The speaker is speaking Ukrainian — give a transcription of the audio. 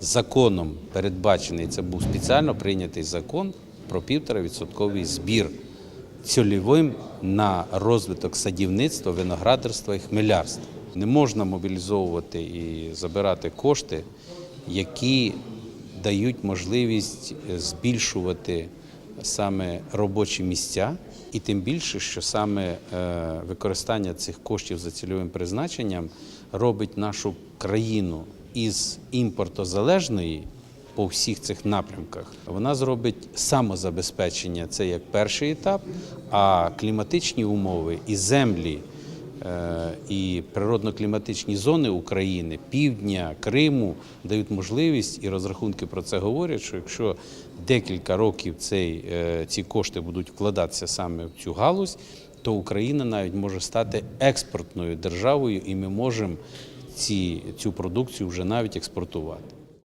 законом передбачений, це був спеціально прийнятий закон про півторавідсотковий збір цільовим на розвиток садівництва, виноградарства і хмелярства. Не можна мобілізовувати і забирати кошти, які дають можливість збільшувати саме робочі місця, і тим більше, що саме е, використання цих коштів за цільовим призначенням робить нашу країну із імпортозалежної по всіх цих напрямках. Вона зробить самозабезпечення це як перший етап, а кліматичні умови і землі. е, І природно-кліматичні зони України, півдня, Криму дають можливість, і розрахунки про це говорять, що якщо декілька років цей, е, ці кошти будуть вкладатися саме в цю галузь, то Україна навіть може стати експортною державою, і ми можемо ці, цю продукцію вже навіть експортувати.